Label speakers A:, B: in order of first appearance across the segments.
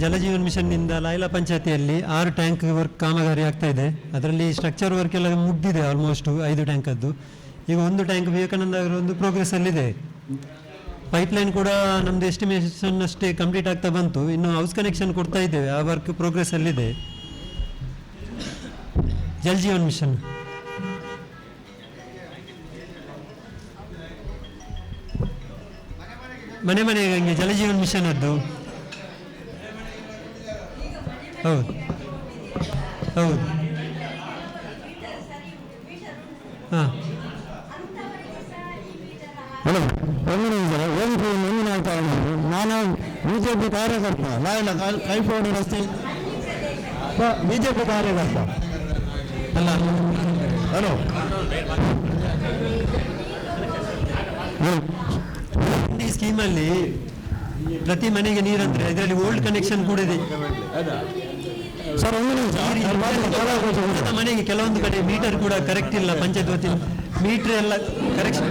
A: ಜಲಜೀವನ್ ಮಿಷನ್ನಿಂದ ಲೈಲಾ ಪಂಚಾಯತಿಯಲ್ಲಿ ಆರು ಟ್ಯಾಂಕ್ ವರ್ಕ್ ಕಾಮಗಾರಿ ಆಗ್ತಾ ಇದೆ. ಅದರಲ್ಲಿ ಸ್ಟ್ರಕ್ಚರ್ ವರ್ಕ್ ಎಲ್ಲ ಮುಗ್ದಿದೆ ಆಲ್ಮೋಸ್ಟ್ ಐದು ಟ್ಯಾಂಕದ್ದು. ಈಗ ಒಂದು ಟ್ಯಾಂಕ್ ವಿವೇಕಾನಂದ ಒಂದು ಪ್ರೋಗ್ರೆಸ್ಸಲ್ಲಿದೆ ಪೈಪ್ಲೈನ್ ಕೂಡ ನಮ್ದು ಎಸ್ಟಿಮೇಷನ್ ಅಷ್ಟೇ ಕಂಪ್ಲೀಟ್ ಆಗ್ತಾ ಬಂತು. ಇನ್ನು ಹೌಸ್ ಕನೆಕ್ಷನ್ ಕೊಡ್ತಾ ಇದ್ದೇವೆ. ಆ ವರ್ಕ್ ಪ್ರೋಗ್ರೆಸ್ಸಲ್ಲಿದೆ ಜಲ್ ಜೀವನ್ ಮಿಷನ್. ಮನೆ ಮನೆಗೆ ಹಂಗೆ ಜಲಜೀವನ್ ಮಿಷನ್ ಅದ್ದು ಹೌದು. ಹೌದು. ಹಾಂ.
B: ನಿಮಿಷ ನಾನು ಮುಂದಿನ ಕಾರಣಗಳು ನಾನು ಬಿಜೆಪಿ ಕಾರ್ಯಕರ್ತ ಲಾಯಲ ಕೈಪೋಡಿ ರಸ್ತೆ ಬಿಜೆಪಿ ಕಾರ್ಯಕರ್ತ.
A: ಅಲ್ಲ.
B: ಹಲೋ.
A: ಈ ಸ್ಕೀಮಲ್ಲಿ ಪ್ರತಿ ಮನೆಗೆ ನೀರಂದ್ರೆ ಇದರಲ್ಲಿ ಓಲ್ಡ್ ಕನೆಕ್ಷನ್ ಕೂಡ ಇದೆ ಮನೆಗೆ ಕೆಲವೊಂದು ಕಡೆ ಮೀಟರ್ ಕೂಡ ಕರೆಕ್ಟ್ ಇಲ್ಲ ಪಂಚಾಯತ್ ವತಿಯಿಂದ ಮೀಟರ್ ಎಲ್ಲ ಕರೆಕ್ಷನ್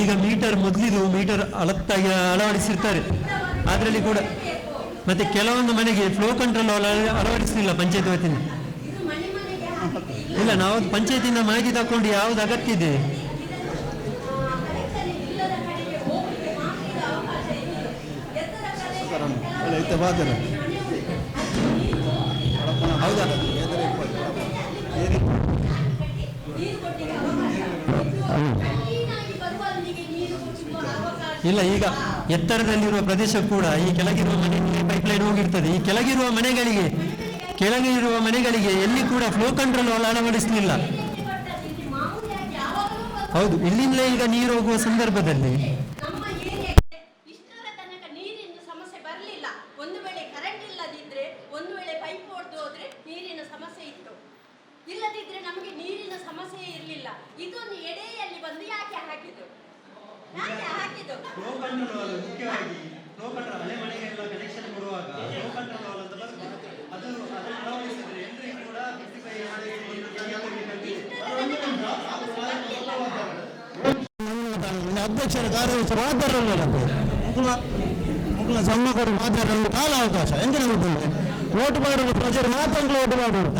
A: ಈಗ ಮೀಟರ್ ಮೊದಲಿದು ಮೀಟರ್ ಅಳತ್ತಾಗಿ ಅಳವಡಿಸಿರ್ತಾರೆ. ಅದರಲ್ಲಿ ಕೂಡ ಮತ್ತೆ ಕೆಲವೊಂದು ಮನೆಗೆ ಫ್ಲೋ ಕಂಟ್ರೋಲ್ ಅಳವಡಿಸಲಿಲ್ಲ ಪಂಚಾಯತ್ ವತಿಯಿಂದ ಇಲ್ಲ ನಾವು ಪಂಚಾಯತಿಂದ ಮಾಹಿತಿ ತಕೊಂಡು ಯಾವ್ದು ಅಗತ್ಯ ಇದೆ?
C: ಬಾತಲ್ಲ
A: ಹೌದಾ? ಇಲ್ಲ, ಈಗ ಎತ್ತರದಲ್ಲಿರುವ ಪ್ರದೇಶ ಕೂಡ ಈ ಕೆಳಗಿರುವ ಮನೆಗಳಿಗೆ ಪೈಪ್ಲೈನ್ ಹೋಗಿರ್ತದೆ. ಈ ಕೆಳಗಿರುವ ಮನೆಗಳಿಗೆ ಕೆಳಗಿರುವ ಮನೆಗಳಿಗೆ ಎಲ್ಲಿ ಕೂಡ ಫ್ಲೋ ಕಂಟ್ರೋಲ್ ಅಳವಡಿಸಲಿಲ್ಲ. ಹೌದು, ಇಲ್ಲಿಂದಲೇ ಈಗ ನೀರು ಹೋಗುವ ಸಂದರ್ಭದಲ್ಲಿ
D: ನಮ್ಮ ಏರಿಯಾಗೆ ಇಷ್ಟರ ತನಕ ನೀರಿನ ಸಮಸ್ಯೆ ಬರಲಿಲ್ಲ ಒಂದು ವೇಳೆ ಕರೆಂಟ್ ಇಲ್ಲದಿದ್ರೆ ಒಂದು ವೇಳೆ ಪೈಪ್ ಹೊಡೆದು ಹೋದ್ರೆ ನೀರಿನ ಸಮಸ್ಯೆ ಇತ್ತು ಇಲ್ಲದಿದ್ರೆ ನಮಗೆ ನೀರಿನ ಸಮಸ್ಯೆ ಇರಲಿಲ್ಲ ಇದೊಂದು ಎಡೆಯಲ್ಲಿ ಬಂದು ಯಾಕೆ ಹಾಕಿದ್ರು ಯಾಕೆ ಹಾಕಿದ್ದು
B: ಅಧ್ಯಕ್ಷರ ಕಾರ್ಯದರ್ಶಿ ಮಾತಾಡಲ್ಲ ಸಣ್ಣಕರು ಮಾತಾಡಲು ಕಾಲ ಅವಕಾಶ ಎಂತ ಗೊತ್ತಿಲ್ಲ ಓಟ್ ಮಾಡುವ ಪ್ರಜರು ಮಾತ್ರ ಓಟ್ ಮಾಡುವರು?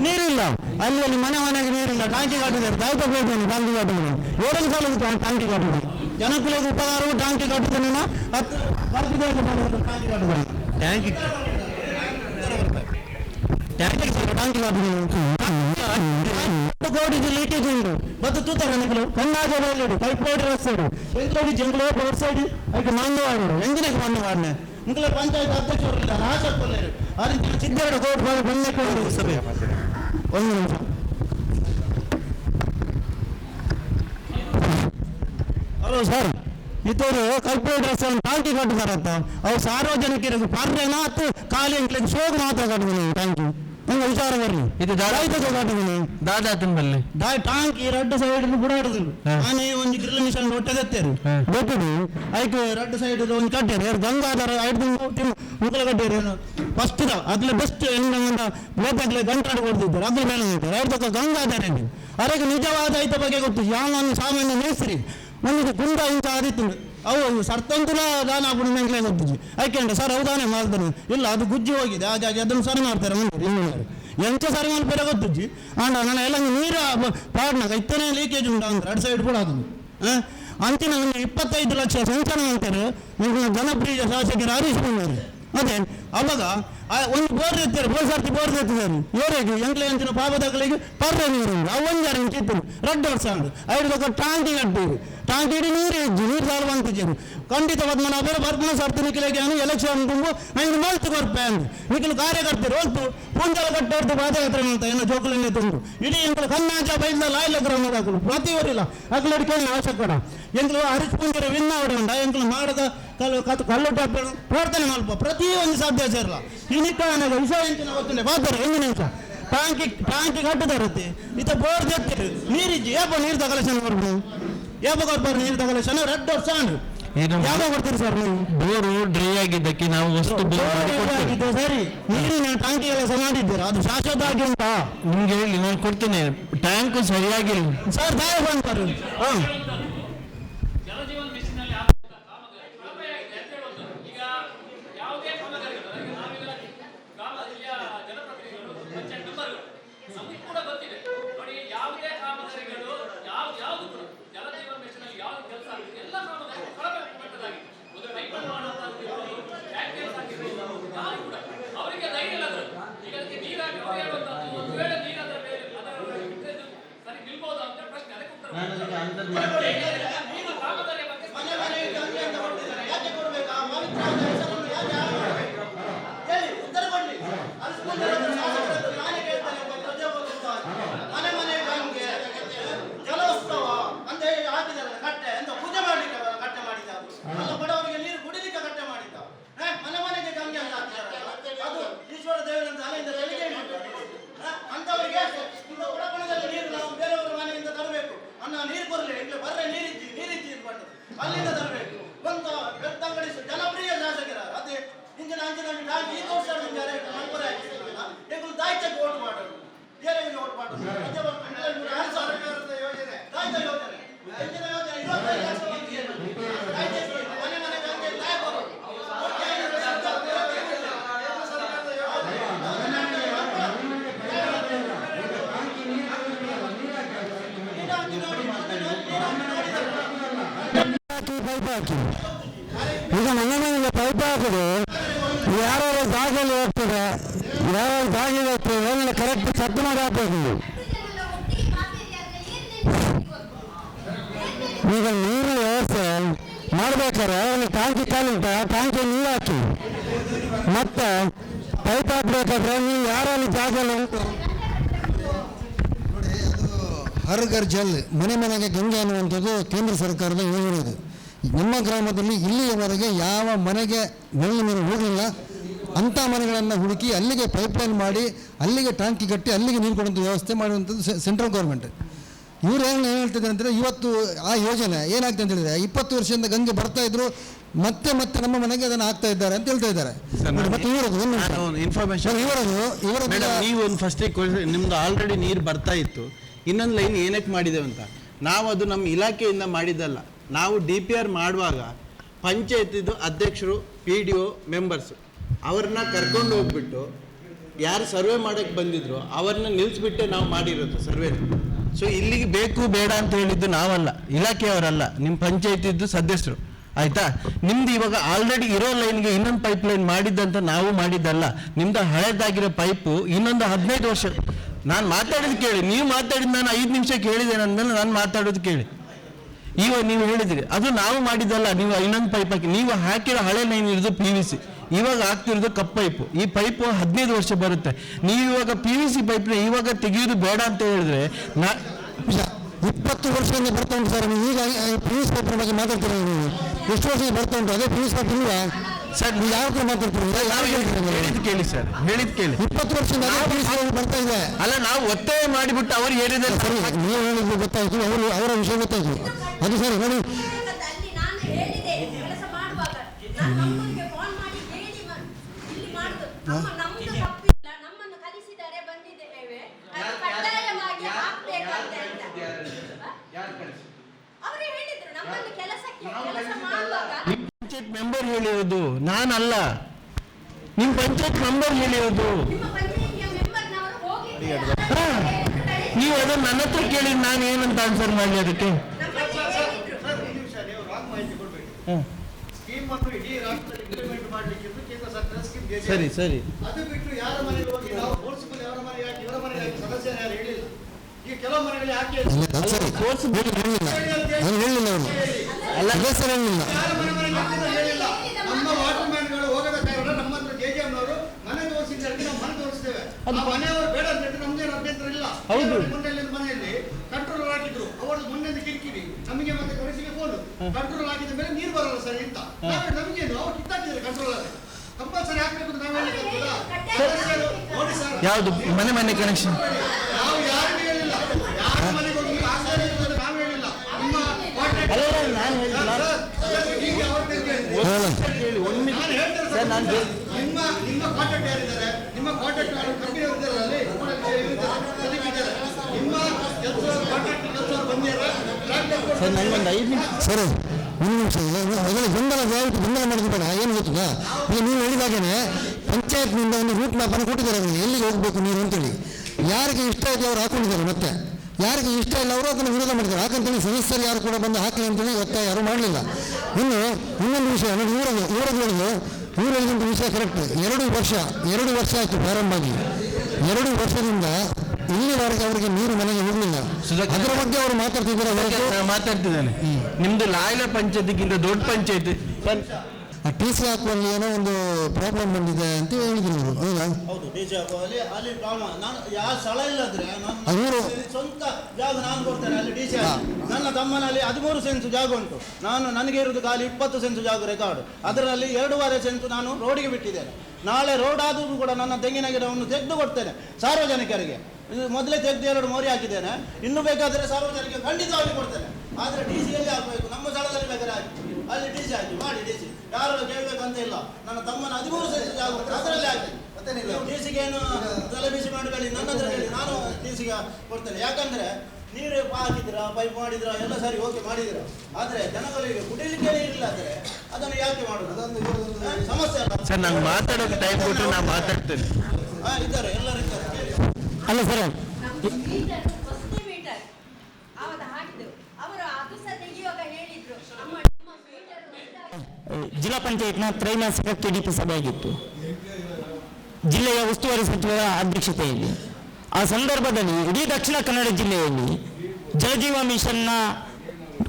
B: ನೀರಿಲ್ಲ. ಅಲ್ಲಿ ಅಲ್ಲಿ ಮನೆ ಮನೆಗೆ ನೀರಿಲ್ಲ. ಟಾಂಕಿ ಕಟ್ಟಿದ್ದಾರೆ ದೈತ ಬೇಕೇನು ಟಾಂಕಿ ಕಟ್ಟಿದ್ರು ಏಳು ಸಾಲದ ಟಾಂಕಿ ಕಟ್ಟಿದ್ರು ಜನಗಳಿಗೆ ಉಪಕಾರವು ಟಾಂಕಿ ಬರ್ತಿದ್ದಾರೆ ಟಾಂಕಿ ಕಟ್ಟಿದ್ದಾನೆ
A: ಟ್ಯಾಂಕಿ
B: ಟ್ಯಾಂಕಿ ಟಾಂಕಿ ಕೋಟಿ ಲೀಟೇಜ್ ಉಂಟು ಮತ್ತು ತೂತರ ನಿಗಳು ಕಣ್ಣಾಗ ಹೇಳಿಡು ಕೈಪೋಡಿ ರಸ್ತೆಡು ಎಂಕೋಡಿ ಜಂಗ್ಳು ರೋಡ್ ಸೈಡ್ ಅದಕ್ಕೆ ಮಂಗವಾಡರು ಎಂದಿನಕ್ಕೆ ಮಂಗವಾಡನೆ ನಿಂಗಳ ಪಂಚಾಯತ್ ಅಧ್ಯಕ್ಷರು ಇಲ್ಲ ರಾಶಪ್ಪಲ್ಲರು ಅದಕ್ಕೆ ಸಿದ್ದೇಡ ಕೋರ್ಟ್ ಮಾಡಿ ಬಂದಕ್ಕೆ ಸಭೆ. ಒಂದು ನಿಮಿಷ. ಹಲೋ ಸರ್, ಇದ್ದವರು ಕಲ್ಪೋಡಿ ರಸ್ತೆಯನ್ನು ಟಾಂಕಿ ಕಟ್ಟಿದಾರಂತ ಅವ್ರು ಸಾರ್ವಜನಿಕರಿಗೆ ಪಾರ್ರೆನ ಮತ್ತು ಖಾಲಿ ಎಂಕ್ಲಿಗೆ ಶೋಕ್ ಮಾತ್ರ ಕಟ್ಟಿದ್ದೀನಿ. ಟ್ಯಾಂಕಿ ನಿಮ್ಗೆ ವಿಚಾರ ಬರ್ರಿ
A: ಇದು ದಾದಾ ತುಂಬಲ್ಲಿ.
B: ಟಾಂಕ್ ಈ ಎರಡು ಸೈಡ್ ಬುಡಾಡುದಿಲ್ಲ ಆನೆ ಒಂದು ಗ್ರಿಲ್ ಮಿಷನ್ ಒಟ್ಟದತ್ತೇರು ಗೊತ್ತಿದೆ? ಅದಕ್ಕೆ ಎರಡು ಸೈಡ್ ಒಂದು ಕಟ್ಟಾರೆ ಯಾರು ಗಂಗಾಧರ ಐದು ಮುಕ್ಕಲ ಕಟ್ಟಾರೆ ಫಸ್ಟ್ ಅದ್ಲ ಬೆಸ್ಟ್ ಹೆಂಗಂದ ಗೋಪಾಗ್ಲೆ ಗಂಟಾಡಿ ಕೊಡ್ತಿದ್ದಾರೆ. ಅದ್ರ ಮೇಲೆ ನಿಂತಾರೆ ಎರಡು ತಕ್ಕ ಗಂಗಾಧರ ಅದಕ್ಕೆ ನಿಜವಾದ ಐತ ಬಗ್ಗೆ ಗೊತ್ತು. ಯಾವ ಸಾಮಾನ್ಯ ಮೇಸ್ತ್ರಿ ಒಂದು ಕುಂದ ಇಂತ ಆದಿತ್ತು. ಅವು ಸರ್ತಂತುಲ ದಾನ ಆಗ್ಬಿಡು ಮೇಲೆ ಗೊತ್ತಿದ್ವಿ ಯಾಕೆಂದ್ರೆ ಸರ್ ಹೌದಾನೆ ಮಾಡ್ತಾನೆ ಇಲ್ಲ, ಅದು ಗುಜ್ಜಿ ಹೋಗಿದೆ. ಹಾಗಾಗಿ ಅದನ್ನು ಸರಿ ಮಾಡ್ತಾರೆ ಮುಂದೆ ಎಂತ ಸರಿ ಮಾಡ್ತಾರೆ ಗೊತ್ತುಜ್ಜಿ ಆಂಡ ನನ್ನ ಎಲ್ಲ ನೀರು ಪಾಡ್ನಾಗ ಇತ್ತನೇ ಲೀಕೇಜ್ ಉಂಟು ಅಂದ್ರೆ ಎರಡು ಸೈಡ್ ಕೂಡ ಅದನ್ನು ಅಂತಿನ ಒಂದು ಇಪ್ಪತ್ತೈದು ಲಕ್ಷ ಸಂಚನ ಅಂತಾರೆ. ಜನಪ್ರಿಯ ಶಾಸಕರು ಕುಮಾರ್. ಅದೇ ಅವಾಗ ಒಂದು ಬೋರ್ ಎತ್ತಾರೆ ಬೋರ್ ಸರ್ತಿ ಬೋರ್ ಎತ್ತಿದ್ದಾರೆ. ಇವರಿಗೆ ಎಂಟ್ಲೆ ಎಂಚಿನ ಪಾಪದಗಳಿಗೆ ಪರ್ರೆ ನೀರು ಅವು ಒಂದು ಜಾರಿ ಚಿಪ್ಪು ರೆಡ್ ಉಂಟು ಐದು ಲಕ್ಷ ಟಾಂಟಿ ಕಟ್ಟಿರಿ ಟಾಂಟಿ ಇಡೀ ನೀರು ಇಜ್ಜಿ ನೀರು ಸಾಲು ಜನ ಖಂಡಿತ ಪದ್ಮನಾಭರ ಬರ್ಮನ ಸರ್ತಿ ನಿಖಿಲಿಗೆ ಎಲೆಕ್ಷನ್ ತುಂಬು. ನನಗೆ ಮಲ್ತು ಕೊರ್ಪೆ ಅಂದು. ನಿಖಿಲ್ ಕಾರ್ಯಕರ್ತರು ಹೋಗ್ತು. ಪುಂಜಲ ಕಟ್ಟೋರ್ದು ಪಾದಯಾತ್ರೆ ಅಂತ ಏನು ಜೋಕಲನ್ನೇ ತುಂಡು ಇಡೀ ಎಂಗಳು ಕನ್ನಾಜ ಬೈದ ಲಾಯಿಲ ಹಾಕಲು ಪ್ರತಿಯೊರಿಲ್ಲ. ಅಗ್ಲಡಿ ಕೇಳಿ ಅವಶ್ಯಕಡ ಎಂಗಳು ಹರಿಸ್ ಪುಂಜರ ವಿನ್ನ ಹೊಡೆಯುಂಡ ಎಂಗಳು ಮಾಡದ ಕಲ್ಲು ಕತ್ತು ಕಲ್ಲು ಟಪ್ಪು ಪ್ರಾರ್ಥನೆ ಮಲ್ಪ ಪ್ರತಿಯೊಂದು ಸಾಧ್ಯ ಸೇರಲ್ಲ ಈ ನಿಕ್ಕ ವಿಷಯ ಹೆಂಚಿನ ಗೊತ್ತಿಲ್ಲ ಬಾತಾರೆ ಒಂದು ನಿಮಿಷ ಟ್ಯಾಂಕಿ ಟ್ಯಾಂಕಿ ಕಟ್ಟುದಾರತ್ತೆ ಇದು ಬೋರ್ ಜೊತೆ ನೀರಿಜ್ಜಿ. ಯಾಪ ನೀರು ಕಲೆಕ್ಷನ್ ಬರ್ಬೋದು ಯಾಪ ಕೊಡ್ಬಾರ್ದು ನೀರು ಕಲೆಕ್ಷನ್ ರೆಡ್ ವರ್ಷ ಅಂಡ್ರು ಯಾವಾಗ ಕೊಡ್ತೀರಿ ಸರ್ ನೀವು?
E: ಬೋರು ಡ್ರೈ ಆಗಿದ್ದಕ್ಕೆ ನಾವು ವಸ್ತು
B: ಸರಿ. ನೀರಿನ ಟ್ಯಾಂಕ್ ಎಲ್ಲ ಸಹ ಮಾಡಿದ್ದೀರಾ? ಅದು ಆಗಿ ಉಂಟಾ?
E: ನಿಮ್ಗೆ ಹೇಳಿ ನಾನು ಕೊಡ್ತೇನೆ. ಟ್ಯಾಂಕ್ ಸರಿಯಾಗಿಲ್ಲ
B: ಸರ್ ದಯ ಬಂದರು ಹಾ.
F: ಘರ್ ಜಲ್ ಮನೆ ಮನೆಗೆ ಗಂಗೆ ಅನ್ನುವಂಥದ್ದು ಕೇಂದ್ರ ಸರ್ಕಾರದ ಯೋಜನೆ ಇದು. ನಮ್ಮ ಗ್ರಾಮದಲ್ಲಿ ಇಲ್ಲಿಯವರೆಗೆ ಯಾವ ಮನೆಗೆ ನಲ್ಲಿ ನೀರು ಹೋಗಲಿಲ್ಲ ಅಂಥ ಮನೆಗಳನ್ನು ಹುಡುಕಿ ಅಲ್ಲಿಗೆ ಪೈಪ್ಲೈನ್ ಮಾಡಿ ಅಲ್ಲಿಗೆ ಟ್ಯಾಂಕಿ ಕಟ್ಟಿ ಅಲ್ಲಿಗೆ ನೀರು ಕೊಡುವಂಥ ವ್ಯವಸ್ಥೆ ಮಾಡುವಂಥದ್ದು ಸೆಂಟ್ರಲ್ ಗೌರ್ಮೆಂಟ್ ಇವ್ರು ಏನು ಹೇಳ್ತಿದ್ದಾರೆ ಅಂದರೆ ಇವತ್ತು ಆ ಯೋಜನೆ ಏನಾಗ್ತದೆ ಅಂತ ಹೇಳಿದ್ರೆ ಇಪ್ಪತ್ತು ವರ್ಷದಿಂದ ಗಂಗೆ ಬರ್ತಾ ಇದ್ರು ಮತ್ತೆ ಮತ್ತೆ ನಮ್ಮ ಮನೆಗೆ ಅದನ್ನು ಹಾಕ್ತಾ ಇದ್ದಾರೆ ಅಂತ ಹೇಳ್ತಾ ಇದ್ದಾರೆ. ಮತ್ತೆ ಇವರದು.
E: ಇನ್ಫಾರ್ಮೇಶನ್
F: ಇವರದು ಇವರದ್ದು
E: ಮೇಡಮ್ ನೀವು ಒಂದು ಫಸ್ಟಿಗೆ ನಿಮ್ದು ಆಲ್ರೆಡಿ ನೀರು ಬರ್ತಾ ಇತ್ತು. ಇನ್ನೊಂದು ಲೈನ್ ಏನಕ್ಕೆ ಮಾಡಿದ್ದೇವೆ ಅಂತ? ನಾವು ಅದು ನಮ್ಮ ಇಲಾಖೆಯಿಂದ ಮಾಡಿದ್ದಲ್ಲ. ನಾವು ಡಿ ಪಿ ಆರ್ ಮಾಡುವಾಗ ಪಂಚಾಯತಿದು ಅಧ್ಯಕ್ಷರು, ಪಿ ಡಿ ಒ ಮೆಂಬರ್ಸ್ ಅವ್ರನ್ನ ಕರ್ಕೊಂಡು ಹೋಗ್ಬಿಟ್ಟು ಯಾರು ಸರ್ವೆ ಮಾಡೋಕ್ಕೆ ಬಂದಿದ್ರು ಅವ್ರನ್ನ ನಿಲ್ಲಿಸ್ಬಿಟ್ಟೆ ನಾವು ಮಾಡಿರೋದು ಸರ್ವೆ. ಸೊ ಇಲ್ಲಿಗೆ ಬೇಕು, ಬೇಡ ಅಂತ ಹೇಳಿದ್ದು ನಾವಲ್ಲ. ಇಲಾಖೆಯವರಲ್ಲ. ನಿಮ್ಮ ಪಂಚಾಯತಿದ್ದು ಸದಸ್ಯರು. ಆಯ್ತಾ? ನಿಮ್ದು ಇವಾಗ ಆಲ್ರೆಡಿ ಇರೋ ಲೈನ್ಗೆ ಇನ್ನೊಂದು ಪೈಪ್ ಲೈನ್ ಮಾಡಿದ್ದಂತ ನಾವು ಮಾಡಿದ್ದಲ್ಲ. ನಿಮ್ದು ಹಳೆದಾಗಿರೋ ಪೈಪು ಇನ್ನೊಂದು ಹದಿನೈದು ವರ್ಷ ನಾನು ಮಾತಾಡೋದು ಕೇಳಿ. ನೀವು ಮಾತಾಡಿದ ನಾನು ಐದು ನಿಮಿಷ ಕೇಳಿದೆ ಅಂದಮೇಲೆ ನಾನು ಮಾತಾಡೋದು ಕೇಳಿ. ಈಗ ನೀವು ಹೇಳಿದ್ರಿ. ಅದು ನಾವು ಮಾಡಿದ್ದಲ್ಲ, ನೀವು ಇನ್ನೊಂದು ಪೈಪ್ ಹಾಕಿ, ನೀವು ಹಾಕಿರೋ ಹಳೆ ಲೈನ್ ಇರೋದು ಪಿ ವಿ ಸಿ ಇವಾಗ ಹಾಕ್ತಿರೋದು ಕಪ್ ಪೈಪು ಈ ಪೈಪು ಹದಿನೈದು ವರ್ಷ ಬರುತ್ತೆ. ನೀವು ಇವಾಗ ಪಿ ವಿ ಸಿ ಪೈಪ್ನ ಇವಾಗ ತೆಗೆಯೋದು ಬೇಡ ಅಂತ ಹೇಳಿದ್ರೆ, ನಾ.
F: ಇಪ್ಪತ್ತು ವರ್ಷದಿಂದ ಬರ್ತಾ ಉಂಟು ಸರ್. ಈಗ ಪಿ ವಿ ಸಿ ಪೈಪ್ ಬಗ್ಗೆ ಮಾತಾಡ್ತೀರಾ ಎಷ್ಟು ವರ್ಷದಿಂದ ಬರ್ತಾ ಉಂಟು? ಅದೇ ಪ್ರಿನ್ಸ್ ಪೇಪರ್ ಇಲ್ವಾ ಸರ್ ನೀವು ಯಾವ ಕಡೆ ಕೊಡ್ತೀರಾ ಯಾರು ಹೇಳ್ತೀರಿ ನೀವು?
E: ಹೇಳಿದ್ ಕೇಳಿ ಸರ್ ಹೇಳಿದ್ ಕೇಳಿ.
F: ಇಪ್ಪತ್ತು ವರ್ಷದಿಂದ ಅದೇ ಪೇಪರ್ ಬರ್ತಾ ಇದೆ.
E: ಅಲ್ಲ ನಾವು ಒತ್ತಾಯ ಮಾಡಿಬಿಟ್ಟು ಅವ್ರು ಏರಿದಲ್ಲಿ
F: ಸರಿ ನೀವು ಹೇಳಿದ್ರು ಗೊತ್ತಾಯ್ತು ಅವರು ಅವರ ವಿಷಯ ಗೊತ್ತಾಯ್ತು. ಅದು ಸರ್ ನೋಡಿ.
D: ಅಲ್ಲಿ ನಾನು ಹೇಳಿದೆ ಕೆಲಸ ಮಾಡುವಾಗ. ನಾನು ಫೋನ್ ಮಾಡಿ ಹೇಳಿ ಇಲ್ಲಿ ಮಾಡುದು. ನಮ್ಮ ನಮ್ದು ತಪ್ಪಿಲ್ಲ. ನಮ್ಮನ್ನು ಕಲಿಸಿದ್ದಾರೆ ಬಂದಿದ್ದೇವೆ. ಅದು ಕಡ್ಡಾಯವಾಗಿ ಹಾಕ್ಬೇಕಂತ ಅಂತ ಅವರೇ ಹೇಳಿದ್ರು ನಮ್ಮನ್ನು ಕೆಲಸಕ್ಕೆ ಕೆಲಸ ಮಾಡುವಾಗ
E: ಪಂಚಾಯತ್ ಮೆಂಬರ್ ಹೇಳಿರೋದು ನಾನಲ್ಲ. ನಿಮ್ ಪಂಚಾಯತ್ ಮೆಂಬರ್ ಹೇಳಿರೋದು.
D: ನಿಮ್ಮ
E: ನೀವು ಅದನ್ನ ನನ್ನ ಹತ್ರ ಕೇಳಿ ನಾನು ಏನಂತ ಆನ್ಸರ್ ಮಾಡಲಿ ಅದಕ್ಕೆ?
B: ಸರ್, ಒಂದು ನಿಮಿಷ, ನೀವು ರಾಂಗ್ ಮಾಹಿತಿ ಕೊಡ್ಬೇಡಿ.
E: ಹ್ಮ್.
B: ಸ್ಕೀಮ್ ಅನ್ನು ಇಡೀ ರಾಷ್ಟ್ರದಲ್ಲಿ ಇಂಪ್ಲಿಮೆಂಟ್ ಮಾಡಲಿಕ್ಕೆ ಕೇಂದ್ರ ಸರ್ಕಾರ ಸ್ಕೀಮ್ ಇದೆ.
E: ಸರಿ
B: ಹೇಳಿಲ್ಲ? ಕೆಲವು ಮನೆಗಳಲ್ಲಿ
F: ಹೇಳಿ- ಹೇಳಿಲ್ಲ.
B: ನಮ್ಮ ವಾಟರ್ ಮ್ಯಾನ್ಗಳು ಹೋಗದ ಕಾರಣ ನಮ್ಮ ಹತ್ರ ಕೆ ಜಿ ಎಮ್ನವರು ಮನೆ ತೋರಿಸಿದ್ರೆ ನಾವು ಮನೆ ತೋರಿಸ್ತೇವೆ. ಆ ಮನೆಯವರು ಬೇಡ ಅಂತ ಹೇಳಿದ್ರೆ ನಮ್ದೇನು ಅಭ್ಯಂತರ ಇಲ್ಲ.
E: ಹೌದು.
B: ಮನೆಯಲ್ಲಿ ಮನೆಯಲ್ಲಿ ಕಂಟ್ರೋಲ್ ಹಾಕಿದ್ರು. ಅವರು ಮೊನ್ನೆ ಕಿರಿಕಿರಿ. ನಮಗೆ ಮತ್ತೆ ಕಳಿಸಿಗೆ ಫೋನ್ ಕಂಟ್ರೋಲ್ ಹಾಕಿದ ಮೇಲೆ ನೀರು ಬರಲ್ಲ ಸರ್ ಅಂತ. ನಾವೇ ನಮಗೇನು ಅವ್ರು ಕಿತ್ತಾಕಿದ್ರು ಕಂಟ್ರೋಲ್ ಆದ್ರೆ ಕಂಪಲ್ಸರಿ ಹಾಕ್ಬೇಕು ಅಂತ ನಾವು ಹೇಳಿಲ್ಲ ನೋಡಿ ಸರ್.
E: ಯಾವುದು? ಮನೆ ಮನೆ ಕನೆಕ್ಷನ್
B: ನಾವು ಯಾರಿಗೂ ಹೇಳಿಲ್ಲ. ಯಾರ ಮನೆಗೆ ಹೋಗಿ ನೀವು ಹೇಳಿಲ್ಲ. ನಿಮ್ಮ ವಾಟರ್
E: ಅಲ್ಲ ನಾನು
B: ಸರ್
F: ಒಂದು ನಿಮಿಷ. ಅದರಲ್ಲಿ ಗೊಂದಲ ದಯವಿಟ್ಟು ಗೊಂದಲ ಮಾಡೋದು ಬೇಡ ಏನು ಗೊತ್ತಿಲ್ಲ ಈಗ ನೀವು ಹೇಳಿದಾಗೇನೆ ಪಂಚಾಯತ್ನಿಂದ ಒಂದು ರೂಟ್ ಮ್ಯಾಪ್ ಅನ್ನು ಕೊಟ್ಟಿದ್ದಾರೆ ಅವರಿಗೆ ಎಲ್ಲಿಗೆ ಹೋಗಬೇಕು ನೀರು ಅಂತೇಳಿ. ಯಾರಿಗೆ ಇಷ್ಟ ಇದೆ ಅವ್ರು ಹಾಕೊಂಡಿದ್ದಾರೆ ಮತ್ತೆ. ಯಾರಿಗೆ ಇಷ್ಟ ಇಲ್ಲ ಅವರು ಅದನ್ನು ವಿರೋಧ ಮಾಡಿದ್ದಾರೆ. ಯಾಕಂತೇಳಿ ಸದಸ್ಯರು ಯಾರು ಕೂಡ ಬಂದು ಹಾಕಲಿ ಅಂತೇಳಿ ಒತ್ತಾಯ ಯಾರು ಮಾಡಲಿಲ್ಲ. ಇನ್ನು ಇನ್ನೊಂದು ವಿಷಯ ನೋಡಿ ಊರಲ್ಲಿ ಊರಲ್ಲಿ ಹೇಳಿದ್ರು ಊರಲ್ಲಿ ವಿಷಯ ಕರೆಕ್ಟ್ ಎರಡು ವರ್ಷ ಎರಡು ವರ್ಷ ಆಯಿತು ಪ್ರಾರಂಭ ಆಗಿ. ಎರಡು ವರ್ಷದಿಂದ ಇಲ್ಲಿವರೆಗೆ ಅವರಿಗೆ ನೀರು ಮನೆಗೆ ಹೋಗಲಿಲ್ಲ. ಅದರ ಬಗ್ಗೆ ಅವರು ಮಾತಾಡ್ತಿದ್ದಾರೆ ಮಾತಾಡ್ತಿದ್ದಾನೆ.
E: ನಾನು ನಿಮ್ದು ಲಾಯ್ಲ ಪಂಚಾಯತಿಗಿಂತ ದೊಡ್ಡ ಪಂಚಾಯತ್.
F: ಆ ಟಿ ಸಿ ಹಾಕುವಲ್ಲಿ ಏನೋ ಒಂದು ಪ್ರಾಬ್ಲಮ್ ಬಂದಿದೆ ಅಂತ ಹೇಳಿದ್ರು. ಅವರು ಹೌದಾ
B: ಡಿಜೆ ಅಲ್ಲಿ ಅಲ್ಲಿ ಪ್ರಾಬ್ಲಮ್ ನಾನು ಯಾವ ಸ್ಥಳ ಇಲ್ಲದ್ರೆ ನಾನು ಸ್ವಂತ ಜಾಗ ನಾನು ಕೊಡ್ತೇನೆ ಅಲ್ಲಿ ಡಿಸಿ ನನ್ನ ತಮ್ಮನಲ್ಲಿ ಹದಿಮೂರು ಸೆನ್ಸು ಜಾಗ ಉಂಟು. ನಾನು ನನಗೆ ಇರುವುದು ಖಾಲಿ ಇಪ್ಪತ್ತು ಸೆನ್ಸು ಜಾಗ ರೆಕಾರ್ಡ್ ಅದರಲ್ಲಿ ಎರಡೂವರೆ ಸೆನ್ಸು ನಾನು ರೋಡಿಗೆ ಬಿಟ್ಟಿದ್ದೇನೆ. ನಾಳೆ ರೋಡ್ ಆದರೂ ಕೂಡ ನನ್ನ ತೆಂಗಿನ ಗಿಡವನ್ನು ತೆಗೆದು ಕೊಡ್ತೇನೆ ಸಾರ್ವಜನಿಕರಿಗೆ. ಮೊದಲೇ ತೆಗೆದು ಎರಡು ಮೋರಿ ಹಾಕಿದ್ದೇನೆ. ಇನ್ನು ಬೇಕಾದರೆ ಸಾರ್ವಜನಿಕ ಖಂಡಿತವಾಗಿ ಕೊಡ್ತೇನೆ. ಆದರೆ ಡಿ ಸಿಯಲ್ಲಿ ಹಾಕಬೇಕು ನಮ್ಮ ಸ್ಥಳದಲ್ಲಿ ಬೇಕಾದ್ರೆ ಹಾಕಿ ಅಲ್ಲಿ ಡಿ ಸಿ ಹಾಕಿ ಮಾಡಿ ಡಿ ಸಿ ಯಾರು ಕೇಳಬೇಕಂತ ಇಲ್ಲ. ನನ್ನ ತಮ್ಮನ ಹದಿಮೂರು ಸೆನ್ಸ್ ಜಾಗ ಉಂಟು. ಅದರಲ್ಲಿ ಹಾಕಿ. ನೀವು ಟಿಸಿಗೆ ಏನು ತಲೆ ಬಿಸಿ ಮಾಡಬೇಡಿ ನನ್ನ ಹತ್ರ ಹೇಳಿ. ನಾನು ಟಿಸಿಗೆ ಕೊಡ್ತೇನೆ ಯಾಕಂದ್ರೆ ನೀರು ಹಾಕಿದ್ರ ಪೈಪ್ ಮಾಡಿದ್ರ ಎಲ್ಲ ಸರಿ ಓಕೆ ಮಾಡಿದ್ರ ಆದ್ರೆ ಜನಗಳಿಗೆ ಕುಡಿಲಿಕ್ಕೆ ನೀರಿಲ್ಲ ಅಂದ್ರೆ ಅದನ್ನು ಯಾಕೆ ಮಾಡುದು? ಹಾ, ಸಮಸ್ಯೆ ಅಲ್ಲ.
E: ಸರ್ ನಂಗೆ ಮಾತಾಡೋಕೆ ಟೈಮ್ ಕೊಟ್ಟು ನಾನು ಮಾತಾಡ್ತೇನೆ.
B: ಹಾ ಇದ್ದಾರೆ ಎಲ್ಲರೂ ಇದ್ದಾರೆ
F: ಅಲ್ಲ ಸರ್
G: ಜಿಲ್ಲಾ ಪಂಚಾಯತ್ನ ತ್ರೈಮಾಸಿಕ ಕೆಡಿಪಿ ಸಭೆ ಆಗಿತ್ತು. ಜಿಲ್ಲೆಯ ಉಸ್ತುವಾರಿ ಸಚಿವರ ಅಧ್ಯಕ್ಷತೆಯಲ್ಲಿ. ಆ ಸಂದರ್ಭದಲ್ಲಿ ಇಡೀ ದಕ್ಷಿಣ ಕನ್ನಡ ಜಿಲ್ಲೆಯಲ್ಲಿ ಜಲಜೀವ ಮಿಷನ್ನ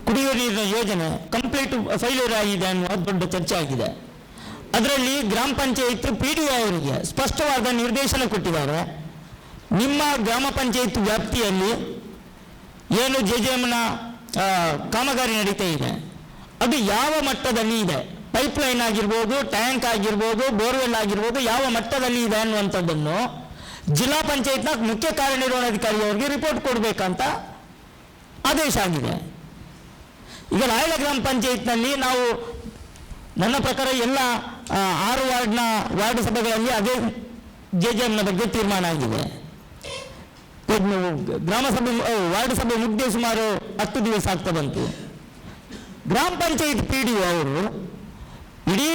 G: ಕುಡಿಯುವ ನೀರಿನ ಯೋಜನೆ ಕಂಪ್ಲೀಟ್ ಫೈಲ್ಯೂರ್ ಆಗಿದೆ ಅನ್ನುವ ದೊಡ್ಡ ಚರ್ಚೆ ಆಗಿದೆ. ಅದರಲ್ಲಿ ಗ್ರಾಮ ಪಂಚಾಯತ್ ಪಿ ಡಿ ಅವರಿಗೆ ಸ್ಪಷ್ಟವಾದ ನಿರ್ದೇಶನ ಕೊಟ್ಟಿದ್ದಾರೆ. ನಿಮ್ಮ ಗ್ರಾಮ ಪಂಚಾಯತ್ ವ್ಯಾಪ್ತಿಯಲ್ಲಿ ಏನು ಜೆ ಜೆ ಎಮ್ನ ಕಾಮಗಾರಿ ನಡೀತಾ ಇದೆ. ಅದು ಯಾವ ಮಟ್ಟದಲ್ಲಿ ಇದೆ? ಪೈಪ್ ಲೈನ್ ಆಗಿರ್ಬೋದು ಟ್ಯಾಂಕ್ ಆಗಿರ್ಬೋದು ಬೋರ್ವೆಲ್ ಆಗಿರ್ಬೋದು ಯಾವ ಮಟ್ಟದಲ್ಲಿ ಇದೆ ಅನ್ನುವಂಥದ್ದನ್ನು ಜಿಲ್ಲಾ ಪಂಚಾಯತ್ನ ಮುಖ್ಯ ಕಾರ್ಯನಿರ್ವಹಣಾಧಿಕಾರಿ ಅವರಿಗೆ ರಿಪೋರ್ಟ್ ಕೊಡಬೇಕಂತ ಆದೇಶ ಆಗಿದೆ. ಈಗ ರಾಯಲ ಗ್ರಾಮ ಪಂಚಾಯತ್ನಲ್ಲಿ ನಾವು ನನ್ನ ಪ್ರಕಾರ ಎಲ್ಲ ಆರು ವಾರ್ಡ್ನ ವಾರ್ಡ್ ಸಭೆಗಳಲ್ಲಿ ಅದೇ ಜೆ ಜೆ ಎಮ್ನ ಬಗ್ಗೆ ತೀರ್ಮಾನ ಆಗಿದೆ. ಗ್ರಾಮ ಸಭೆ ವಾರ್ಡ್ ಸಭೆ ಮುಗ್ದೆ ಸುಮಾರು ಹತ್ತು ದಿವಸ ಆಗ್ತಾ ಬಂತು. ಗ್ರಾಮ ಪಂಚಾಯತ್ ಪಿ ಡಿ ಅವರು ಇಡೀ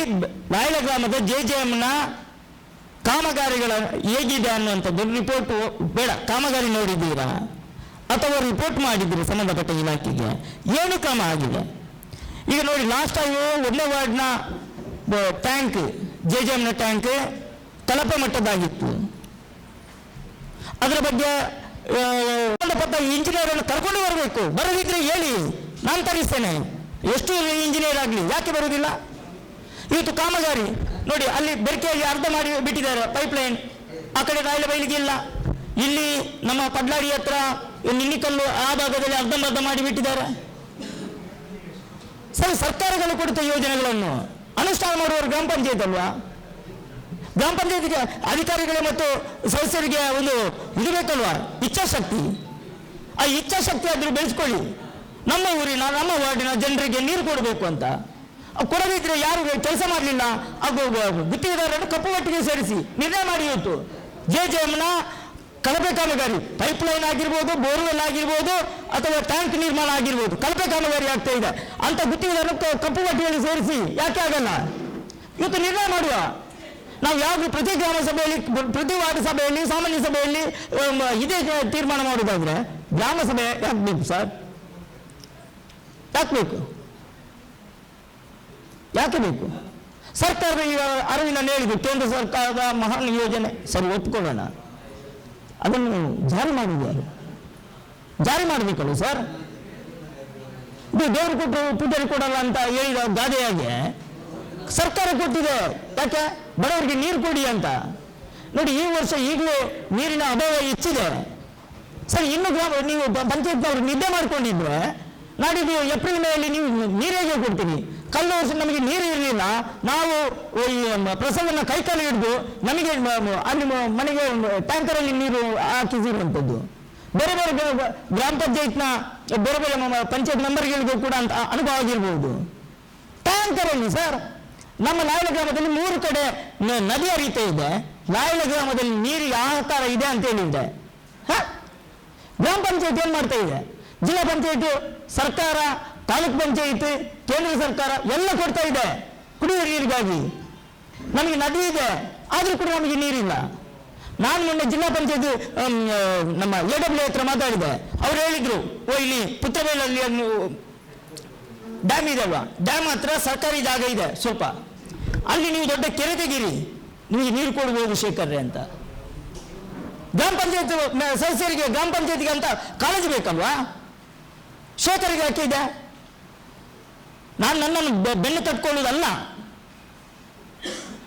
G: ಬಾಯ್ಲ ಗ್ರಾಮದ ಜೆ ಜೆ ಎಮ್ನ ಕಾಮಗಾರಿಗಳ ಹೇಗಿದೆ ಅನ್ನುವಂಥದ್ದು ರಿಪೋರ್ಟ್ ಬೇಡ, ಕಾಮಗಾರಿ ನೋಡಿದ್ದೀರಾ? ಅಥವಾ ರಿಪೋರ್ಟ್ ಮಾಡಿದ್ದೀರಿ ಸಂಬಂಧಪಟ್ಟ ಇಲಾಖೆಗೆ? ಏನು ಕ್ರಮ ಆಗಿದೆ? ಈಗ ನೋಡಿ ಲಾಸ್ಟ್ ಟೈಮು ಒಂದನೇ ವಾರ್ಡ್ನ ಟ್ಯಾಂಕ್ ಜೆ ಜೆ ಎಮ್ನ ಟ್ಯಾಂಕ್ ಕಳಪೆ ಮಟ್ಟದಾಗಿತ್ತು ಅದರ ಬಗ್ಗೆ ಸಂಬಂಧಪಟ್ಟ ಇಂಜಿನಿಯರ್ ಅನ್ನು ಕರ್ಕೊಂಡು ಬರಬೇಕು. ಬರದಿದ್ರೆ ಹೇಳಿ, ನಾನು ತರಿಸ್ತೇನೆ. ಎಷ್ಟು ಇಂಜಿನಿಯರ್ ಆಗಲಿ, ಯಾಕೆ ಬರುವುದಿಲ್ಲ ಇವತ್ತು ಕಾಮಗಾರಿ, ನೋಡಿ, ಅಲ್ಲಿ ಬೆರಕೆಯಲ್ಲಿ ಅರ್ಧ ಮಾಡಿ ಬಿಟ್ಟಿದ್ದಾರೆ ಪೈಪ್ ಲೈನ್ ಆ ಕಡೆ ರಾಯಲ ಬೈಲಿಗೆ ಇಲ್ಲ. ಇಲ್ಲಿ ನಮ್ಮ ಪಡ್ಲಾಡಿ ಹತ್ರ ನಿನ್ನಿಕಲ್ಲು ಆ ಭಾಗದಲ್ಲಿ ಅರ್ಧಂಬರ್ಧ ಮಾಡಿ ಬಿಟ್ಟಿದ್ದಾರೆ. ಸರಿ, ಸರ್ಕಾರಗಳು ಕೊಡುತ್ತ ಯೋಜನೆಗಳನ್ನು. ಅನುಷ್ಠಾನ ಮಾಡುವವರು ಗ್ರಾಮ ಪಂಚಾಯತ್ ಅಲ್ವಾ? ಗ್ರಾಮ ಪಂಚಾಯತ್ಗೆ ಅಧಿಕಾರಿಗಳು ಮತ್ತು ಸದಸ್ಯರಿಗೆ ಒಂದು ಇದು ಬೇಕಲ್ವಾ? ಇಚ್ಛಾಶಕ್ತಿ. ಆ ಇಚ್ಛಾಶಕ್ತಿ ಆದರೂ ಬೆಳೆಸ್ಕೊಳ್ಳಿ. ನಮ್ಮ ಊರಿನ, ನಮ್ಮ ವಾರ್ಡಿನ ಜನರಿಗೆ ನೀರು ಕೊಡಬೇಕು ಅಂತ. ಕೊಡದಿದ್ರೆ ಯಾರು ಕೆಲಸ ಮಾಡಲಿಲ್ಲ ಗುತ್ತಿಗೆದಾರರನ್ನು ಕಪ್ಪು ಒಟ್ಟಿಗೆ ಸೇರಿಸಿ ನಿರ್ಣಯ ಮಾಡಿ ಇವತ್ತು ಜೆ ಜೆ ಎಮ್ನ ಕಳಪೆ ಕಾಮಗಾರಿ ಪೈಪ್ ಲೈನ್ ಆಗಿರ್ಬೋದು ಬೋರ್ವೆಲ್ ಆಗಿರ್ಬೋದು, ಅಥವಾ ಟ್ಯಾಂಕ್ ನಿರ್ಮಾಣ ಆಗಿರ್ಬೋದು ಕಳಪೆ ಕಾಮಗಾರಿ ಆಗ್ತಾ ಇದೆ. ಅಂತ ಗುತ್ತಿಗೆದಾರರು ಕಪ್ಪು ಒಟ್ಟಿಗೆ ಸೇರಿಸಿ ಯಾಕೆ ಆಗಲ್ಲ? ಇವತ್ತು ನಿರ್ಣಯ ಮಾಡುವ. ನಾವು ಯಾವಾಗ ಪ್ರತಿ ಗ್ರಾಮ ಸಭೆಯಲ್ಲಿ, ಪ್ರತಿ ವಾರ್ಡ್ ಸಭೆಯಲ್ಲಿ, ಸಾಮಾನ್ಯ ಸಭೆಯಲ್ಲಿ ಇದೇ ತೀರ್ಮಾನ ಮಾಡುವುದಾದ್ರೆ ಗ್ರಾಮ ಸಭೆ ಯಾಕೆ ಸರ್? ಯಾಕೆ ಬೇಕು? ಯಾಕೆ ಬೇಕು? ಸರ್ಕಾರದ ಈಗ ಅರವಿಂದ ಹೇಳಿದ್ರು ಕೇಂದ್ರ ಸರ್ಕಾರದ ಮಹಾನ್ ಯೋಜನೆ. ಸರಿ, ಒಪ್ಕೊಳ್ಳೋಣ. ಅದನ್ನು ಜಾರಿ ಮಾಡುವುದು ಯಾರು ಜಾರಿ ಮಾಡಬೇಕಲ್ಲ ಸರ್? ಇದು ದೇವರು ಕೊಟ್ಟರು, ಪೂಜಾರಿ ಕೊಡಲ್ಲ ಅಂತ ಹೇಳಿದ ಗಾದೆಯಾಗೆ ಸರ್ಕಾರ ಕೊಟ್ಟಿದೆ. ಯಾಕೆ? ಬಡವರಿಗೆ ನೀರು ಕೊಡಿ ಅಂತ. ನೋಡಿ, ಈ ವರ್ಷ ಈಗಲೂ ನೀರಿನ ಅಭಾವ ಹೆಚ್ಚಿದೆ. ಸರಿ, ಇನ್ನು ಗ್ರಾಮ ನೀವು ಪಂಚಾಯತ್ನವರು ನಿದ್ದೆ ಮಾಡ್ಕೊಂಡಿದ್ರೆ ನಾಡಿದ್ದು ಏಪ್ರಿಲ್ ಮೇಯಲ್ಲಿ ನೀವು ನೀರಿಗೆ ಕೊಡ್ತೀನಿ ಕಲ್ಲು ವರ್ಷ ನಮಗೆ ನೀರು ಇರಲಿಲ್ಲ. ನಾವು ಈ ಪ್ರಸಂಗನ ಕೈಕಾಲು ಹಿಡಿದು ನಮಗೆ ಅಲ್ಲಿ ಮನೆಗೆ ಟ್ಯಾಂಕರಲ್ಲಿ ನೀರು ಹಾಕಿಸಿರುವಂಥದ್ದು ಬೇರೆ ಬೇರೆ ಗ್ರಾ- ಗ್ರಾ- ಗ್ರಾಮ ಪಂಚಾಯತ್ನ, ಬೇರೆ ಬೇರೆ ಪಂಚಾಯತ್ ಮೆಂಬರ್ಗಳಿಗೂ ಕೂಡ ಅಂತ ಅನುಭವ ಆಗಿರ್ಬೋದು. ಟ್ಯಾಂಕರಲ್ಲಿ ಸರ್, ನಮ್ಮ ಲಾಯಲ ಗ್ರಾಮದಲ್ಲಿ ಮೂರು ಕಡೆ ನದಿ ಹರಿತಾ ಇದೆ. ಲಾಯಲ ಗ್ರಾಮದಲ್ಲಿ ನೀರು ಯಾವ ಇದೆ ಅಂತ ಹೇಳಿದೆ ಹ? ಗ್ರಾಮ ಪಂಚಾಯತ್ ಏನ್ ಮಾಡ್ತಾ ಇದೆ? ಜಿಲ್ಲಾ ಪಂಚಾಯಿತಿ, ಸರ್ಕಾರ, ತಾಲೂಕ್ ಪಂಚಾಯಿತಿ, ಕೇಂದ್ರ ಸರ್ಕಾರ ಎಲ್ಲ ಕೊಡ್ತಾ ಇದೆ. ಕುಡಿಯುವ ನೀರಿಗಾಗಿ. ನಮಗೆ ನದಿ ಇದೆ, ಆದರೂ ಕೂಡ ನಮಗೆ ನೀರಿಲ್ಲ. ನಾನು ಮೊನ್ನೆ ಜಿಲ್ಲಾ ಪಂಚಾಯತಿ ನಮ್ಮ ಎ ಡಬ್ಲ್ಯೂ ಹತ್ರ ಮಾತಾಡಿದೆ. ಅವ್ರು ಹೇಳಿದ್ರು, ಓ, ಇಲ್ಲಿ ಪುತ್ತಬೇಲಲ್ಲಿ ಡ್ಯಾಮ್ ಇದೆ ಅಲ್ವಾ? ಡ್ಯಾಮ್ ಹತ್ರ ಸರ್ಕಾರಿ ಜಾಗ ಇದೆ, ಸ್ವಲ್ಪ. ಅಲ್ಲಿ ನೀವು ದೊಡ್ಡ ಕೆರೆ ತೆಗೀರಿ. ನಿಮಗೆ ನೀರು ಕೊಡ್ಬೋದು ಶೇಖರ್ರೆ ಅಂತ. ಗ್ರಾಮ ಪಂಚಾಯತ್ ಸದಸ್ಯರಿಗೆ, ಗ್ರಾಮ ಪಂಚಾಯತಿಗೆ ಅಂತ ಕಾಲೇಜ್ ಬೇಕಲ್ವಾ? ಶೇಖರಿಗೆ ಇದೆ? ನಾನು ನನ್ನನ್ನು ಬೆನ್ನು ತಟ್ಕೊಳ್ಳೋದಲ್ಲ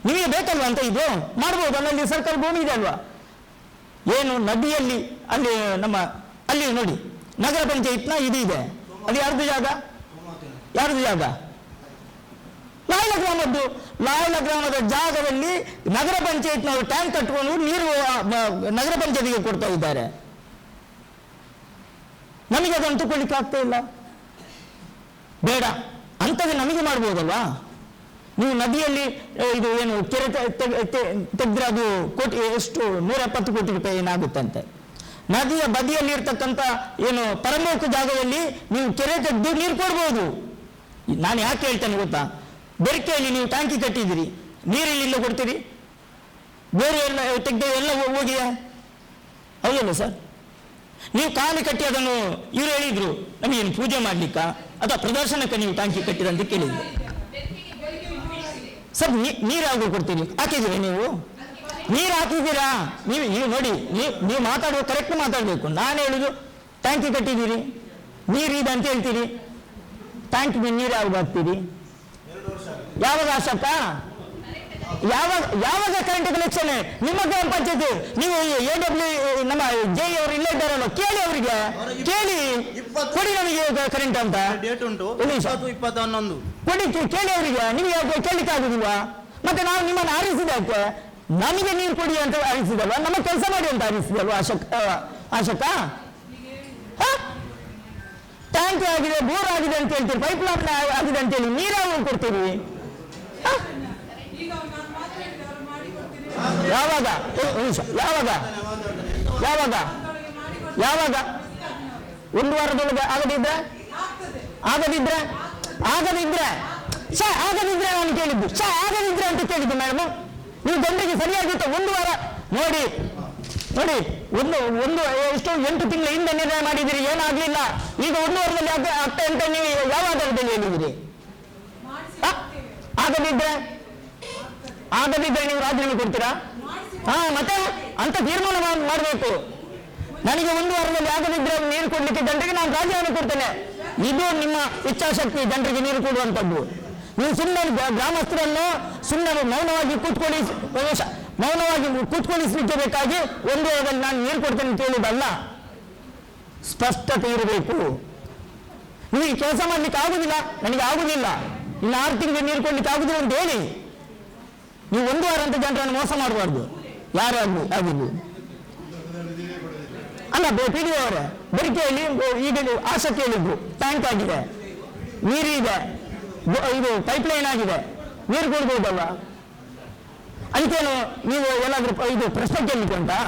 G: ನಿಮಗೆ ಬೇಕಲ್ವಾ ಅಂತ ಇದು? ಮಾಡ್ಬೋದು ಅಲ್ಲಿ ಸರ್ಕಾರ ಭೂಮಿ ಇದೆ ಅಲ್ವಾ? ಏನು ನದಿಯಲ್ಲಿ, ಅಲ್ಲಿ ನಮ್ಮ, ಅಲ್ಲಿ ನೋಡಿ, ನಗರ ಪಂಚಾಯತ್ನ ಇದು ಇದೆ. ಅದು ಯಾರ್ದು ಜಾಗ? ಯಾರ್ದು ಜಾಗ? ಲಾಯಲ ಗ್ರಾಮದ್ದು. ಲಾಯಲ ಗ್ರಾಮದ ಜಾಗದಲ್ಲಿ ನಗರ ಪಂಚಾಯತ್ನವರು ಟ್ಯಾಂಕ್ ಕಟ್ಕೊಂಡು ನೀರು ನಗರ ಪಂಚಾಯತಿಗೆ ಕೊಡ್ತಾ ಇದ್ದಾರೆ. ನಮಗೆ ಅದು ಅಂಟುಕೊಳ್ಳಿಕ್ಕೆ ಆಗ್ತಾ ಇಲ್ಲ. ಬೇಡ, ಅಂಥದ್ದು ನಮಗೆ ಮಾಡ್ಬೋದಲ್ವಾ? ನೀವು ನದಿಯಲ್ಲಿ ಇದು ಏನು, ಕೆರೆ ತೆಗೆದ್ರೆ ಅದು ಕೋಟಿ, ಎಷ್ಟು ನೂರ ಎಪ್ಪತ್ತು ಕೋಟಿ ರೂಪಾಯಿ ಏನಾಗುತ್ತಂತೆ? ನದಿಯ ಬದಿಯಲ್ಲಿ ಇರ್ತಕ್ಕಂಥ, ಏನು ಪರಮೋಕ ಜಾಗದಲ್ಲಿ ನೀವು ಕೆರೆ ತೆಗೆದು ನೀರು ಕೊಡ್ಬೋದು. ನಾನು ಯಾಕೆ ಹೇಳ್ತೇನೆ ಗೊತ್ತಾ? ಬೆರಕೆಯಲ್ಲಿ ನೀವು ಟ್ಯಾಂಕಿ ಕಟ್ಟಿದ್ದೀರಿ. ನೀರಲ್ಲಿ ಇಲ್ಲ ಕೊಡ್ತೀರಿ. ಬೇರೆ ಎಲ್ಲ, ತೆಗೆದು ಎಲ್ಲ ಹೋಗಿಯಾ? ಹೌದಲ್ಲ ಸರ್? ನೀವು ಕಾಲು ಕಟ್ಟಿ ಅದನ್ನು ಇವರು ಹೇಳಿದ್ರು, ನಮಗೇನು ಪೂಜೆ ಮಾಡ್ಲಿಕ್ಕ? ಅಥವಾ ಪ್ರದರ್ಶನಕ್ಕೆ ನೀವು ಟ್ಯಾಂಕಿ ಕಟ್ಟಿದಂತ ಕೇಳಿದ್ರು. ಸರ್ ನೀರು ಯಾವಾಗ ಕೊಡ್ತೀರಿ? ಹಾಕಿದ್ದೀರಿ ನೀವು? ನೀರು ಹಾಕಿದ್ದೀರಾ? ನೀವು ನೀವು ನೋಡಿ, ನೀವು ನೀವು ಮಾತಾಡುವ ಕರೆಕ್ಟ್ ಮಾತಾಡಬೇಕು. ನಾನು ಹೇಳುದು, ಟ್ಯಾಂಕಿ ಕಟ್ಟಿದ್ದೀರಿ, ನೀರು ಇದೆ ಅಂತ ಹೇಳ್ತೀರಿ. ಟ್ಯಾಂಕಿಗೆ ನೀರು ಯಾವಾಗ ಹಾಕ್ತೀರಿ? ಯಾವಾಗ ಆಶಕ್ಕ ಯಾವಾಗ ಯಾವಾಗ ಕರೆಂಟ್ ಕನೆಕ್ಷನ್ ನಿಮ್ಮ ಗ್ರಾಮ ಪಂಚಾಯತ್ ನೀವು ಎ ಡಬ್ಲ್ಯೂ ನಮ್ಮ ಜೆ ಅವರು ಇಲ್ಲೇ ಇದ್ದಾರಲ್ಲ ಕೇಳಿ ಅವರಿಗೆ. ಕೇಳಿ. ಕೊಡಿ ನಮಗೆ ಕರೆಂಟ್ ಅಂತ.
B: ಡೇಟ್ ಉಂಟು.
G: ಒಂದು ನಿಮಿಷ.
B: ಇಪ್ಪತ್ತು ಇಪ್ಪತ್ತು ಹನ್ನೊಂದು.
G: ಕೊಡಿ ಕೇಳಿ ಅವರಿಗೆ. ನಿಮಗೆ ಯಾಕೆ ಕೇಳಲಿಕ್ಕೆ ಆಗುದಿಲ್ವಾ? ಮತ್ತೆ ನಾವು ನಿಮ್ಮನ್ನು ಆರಿಸಿದಕ್ಕೆ ನಮಗೆ ನೀರು ಕೊಡಿ ಅಂತ ಆರಿಸಿದಲ್ವಾ? ನಮ್ಮ ಕೆಲಸ ಮಾಡಿ ಅಂತ ಆರಿಸಿದಲ್ವಾ ಅಶೋಕ್ ಅಶೋಕ? ಟ್ಯಾಂಕ್ ಆಗಿದೆ ಬೋರ್ ಆಗಿದೆ ಅಂತ ಹೇಳ್ತೀರಿ ಪೈಪ್ ಲೈನ್ ಆಗಿದೆ ಅಂತ ಹೇಳಿ ನೀರಾಗ ಕೊಡ್ತೀವಿ ಕೊಡ್ತೀರಿ. ಹ? ಯಾವಾಗ? ಯಾವಾಗ? ಯಾವಾಗ? ಯಾವಾಗ? ಒಂದು ವಾರದೊಳಗೆ ಆಗದಿದ್ರೆ? ಆಗದಿದ್ರೆ? ಆಗದಿದ್ರೆ? ಸ ಆಗದಿದ್ರೆ ನಾನು ಕೇಳಿದ್ದು. ಸ ಆಗದಿದ್ರೆ ಅಂತ ಕೇಳಿದ್ದು ಮೇಡಮ್ ನೀವು ಜನರಿಗೆ ಸರಿಯಾಗಿತ್ತು ಒಂದು ವಾರ ನೋಡಿ. ನೋಡಿ, ಒಂದು ಒಂದು ಎಷ್ಟು ಎಂಟು ತಿಂಗಳ ಹಿಂದೆ ನಿರ್ಣಯ ಮಾಡಿದಿರಿ ಏನಾಗ್ಲಿಲ್ಲ? ಈಗ ಒಂದು ವಾರದಲ್ಲಿ ಆಗ ಆಗ್ತಾ ಅಂತ ನೀವು ಯಾವ ಹೇಳಿದಿರಿ? ಆಗದಿದ್ರೆ? ಆಗದಿದ್ರೆ ನೀವು ರಾಜೀನಾಮೆ ಕೊಡ್ತೀರಾ? ಹಾ, ಮತ್ತೆ? ಅಂತ ತೀರ್ಮಾನ ಮಾಡಬೇಕು. ನನಗೆ ಒಂದು ವಾರದಲ್ಲಿ ಆಗದಿದ್ರೆ ನೀರು ಕೊಡ್ಲಿಕ್ಕೆ ಜನರಿಗೆ ನಾನು ರಾಜ್ಯವನ್ನು ಕೊಡ್ತೇನೆ. ಇದು ನಿಮ್ಮ ಇಚ್ಛಾಶಕ್ತಿ, ಜನರಿಗೆ ನೀರು ಕೊಡುವಂಥದ್ದು. ನೀವು ಸುಮ್ಮನೆ ಗ್ರಾ- ಗ್ರಾಮಸ್ಥರನ್ನು ಸುಮ್ಮನೆ ಮೌನವಾಗಿ ಕೂತ್ಕೊಳ್ಳಿ ಮೌನವಾಗಿ ಕೂತ್ಕೊಳ್ಳಿಸ್ಲಿಕ್ಕೆ ಬೇಕಾಗಿ ಒಂದು ವಾರದಲ್ಲಿ ನಾನು ನೀರು ಕೊಡ್ತೇನೆ ಅಂತ ಹೇಳುವುದಲ್ಲ. ಸ್ಪಷ್ಟತೆ ಇರಬೇಕು. ನಿಮಗೆ ಕೆಲಸ ಮಾಡ್ಲಿಕ್ಕೆ ಆಗುದಿಲ್ಲ. ನನಗೆ ಆಗುದಿಲ್ಲ. ಇನ್ನು ಆರು ತಿಂಗಳು ನೀರು ಕೊಡ್ಲಿಕ್ಕೆ ಆಗುದಿಲ್ಲ ಅಂತ ಹೇಳಿ. ನೀವು ಒಂದು ವಾರ ಅಂತ ಜನರನ್ನು ಮೋಸ ಮಾಡಬಾರ್ದು. ಯಾರೇ ಅಲ್ಲಿ ಆಗಿದ್ದು ಅಲ್ಲ ಪಿ ಡಿ ಅವರೇ ಬೆರಿಕೆಯಲ್ಲಿ ಈಗ ಆಸಕ್ತಿ ಹೇಳಿದ್ರು ಟ್ಯಾಂಕ್ ಆಗಿದೆ. ನೀರು ಇದೆ. ಇದು ಪೈಪ್ ಲೈನ್ ಆಗಿದೆ. ನೀರು ಕೊಡ್ಬೋದಲ್ಲ? ಅದಕ್ಕೇನು ನೀವು ಏನಾದರೂ ಇದು ಪ್ರಶ್ನೆ ಉಂಟಾ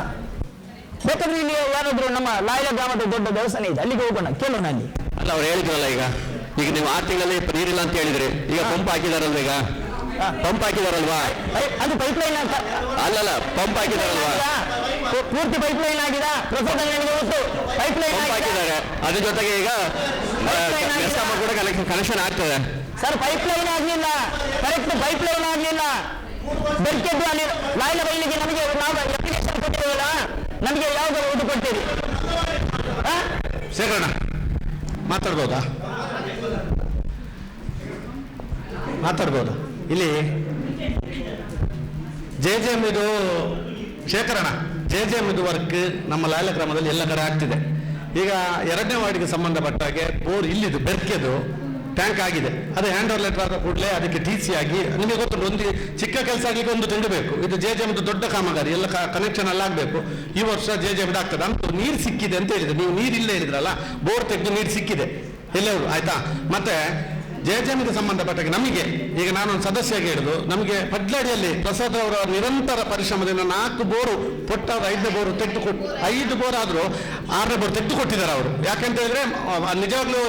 G: ಬೇಕಾದ್ರೆ ಇಲ್ಲಿ ಯಾರಾದರೂ ನಮ್ಮ ಲಾಯಲ ಗ್ರಾಮದ ದೊಡ್ಡ ದೇವಸ್ಥಾನ ಇದೆ. ಅಲ್ಲಿಗೆ ಹೋಗೋಣ ಕೇಳೋಣ ಅಲ್ಲಿ.
H: ಅಲ್ಲ ಅವ್ರು ಹೇಳಿದ್ರಲ್ಲ ಈಗ. ಈಗ ನೀವು ಆರು ತಿಂಗಳಲ್ಲಿ ನೀರಿಲ್ಲ ಅಂತ ಹೇಳಿದ್ರಿ. ಈಗ ಪಂಪ್ ಹಾಕಿದಾರಲ್ವ ಈಗ? ಪಂಪ್ ಹಾಕಿದಾರಲ್ವಾ?
G: ಅದು ಪೈಪ್ ಲೈನ್
H: ಅಲ್ಲಲ್ಲ ಪಂಪ್ ಹಾಕಿದಾರಲ್ವಾ?
G: ಪೂರ್ತಿ ಪೈಪ್ ಲೈನ್ ಆಗಿದೆ. ಪ್ರಸಾದ ನನಗೆ ಗೊತ್ತು ಪೈಪ್ ಲೈನ್
H: ಹಾಕಿದ್ದಾರೆ. ಅದ್ರ ಜೊತೆಗೆ ಈಗ ಕೂಡ ಕನೆಕ್ಷನ್ ಕನೆಕ್ಷನ್ ಆಗ್ತದೆ.
G: ಸರ್ ಪೈಪ್ ಲೈನ್ ಆಗ್ಲಿಲ್ಲ. ಕರೆಕ್ಟ್ ಪೈಪ್ ಲೈನ್ ಆಗ್ಲಿಲ್ಲ. ಬೆರ್ಕೆದ್ದು ಅಲ್ಲಿ ಲಾಯ್ಲ ಬೈಲಿಗೆ ನಮಗೆ ನಾವು ಅಪ್ಲಿಕೇಶನ್ ಕೊಟ್ಟಿರೋಲ್ಲ ನಮಗೆ ಯಾವ್ದು ಇದು ಕೊಡ್ತೀರಿ?
C: ಶೇಖರಣ ಮಾತಾಡ್ಬೋದಾ? ಮಾತಾಡ್ಬೋದು? ಇಲ್ಲಿ ಜೆ ಜೆ ಎಂ ಇದು ಶೇಖರಣ ಜೆ ಜೆ ಎಂ ಇದು ವರ್ಕ್ ನಮ್ಮ ಲಾಯಲ ಗ್ರಾಮದಲ್ಲಿ ಎಲ್ಲ ಕಡೆ ಆಗ್ತಿದೆ. ಈಗ ಎರಡನೇ ವಾರ್ಡಿಗೆ ಸಂಬಂಧಪಟ್ಟ ಹಾಗೆ ಬೋರ್ ಇಲ್ಲಿದು, ಬೆರ್ಕೆದು ಟ್ಯಾಂಕ್ ಆಗಿದೆ. ಅದು ಹ್ಯಾಂಡ್ ಓವರ್ ಲೆಟರ್ ಆದ ಕೂಡಲೇ ಅದಕ್ಕೆ ಟಿ ಸಿ ಆಗಿ, ನಿಮಗೆ ಗೊತ್ತುಂಟು, ಒಂದು ಚಿಕ್ಕ ಕೆಲಸ ಆಗಲಿಕ್ಕೆ ಒಂದು ತಿಂಡು ಬೇಕು ಇದು ಜೆ ಜೆ ಎಮ್ದು ದೊಡ್ಡ ಕಾಮಗಾರಿ, ಎಲ್ಲ ಕನೆಕ್ಷನ್ ಎಲ್ಲ ಆಗಬೇಕು. ಈ ವರ್ಷ ಜೆ ಜೆ ಎಂ ಆಗ್ತದೆ. ಅಂತ ನೀರು ಸಿಕ್ಕಿದೆ ಅಂತ ಹೇಳಿದ್ರೆ. ನೀವು ನೀರು ಇಲ್ಲೇ ಹೇಳಿದ್ರಲ್ಲ, ಬೋರ್ ತೆಗೆದು ನೀರು ಸಿಕ್ಕಿದೆ. ಎಲ್ಲವೂ ಆಯ್ತಾ? ಮತ್ತೆ ಜೆ ಜೆ ನಮಗೆ, ಈಗ ನಾನೊಂದು ಸದಸ್ಯ ಹೇಳಿದ್ದು ನಮಗೆ ಪಡ್ಲಡಿಯಲ್ಲಿ ಪ್ರಸಾದ್ ಅವರ ನಿರಂತರ ಪರಿಶ್ರಮದಿಂದ ನಾಲ್ಕು ಬೋರು ಪೊಟ್ಟಾದ ಐದನೇ ಬೋರ್ ತೆಗೆದು ಕೊಟ್ಟು ಐದು ಬೋರ್ ಆದರೂ ಆರನೇ ಬೋರ್ ತೆಗೆದು ಕೊಟ್ಟಿದ್ದಾರೆ ಅವರು ಯಾಕಂತ ಹೇಳಿದ್ರೆ ನಿಜವಾಗ್ಲೂ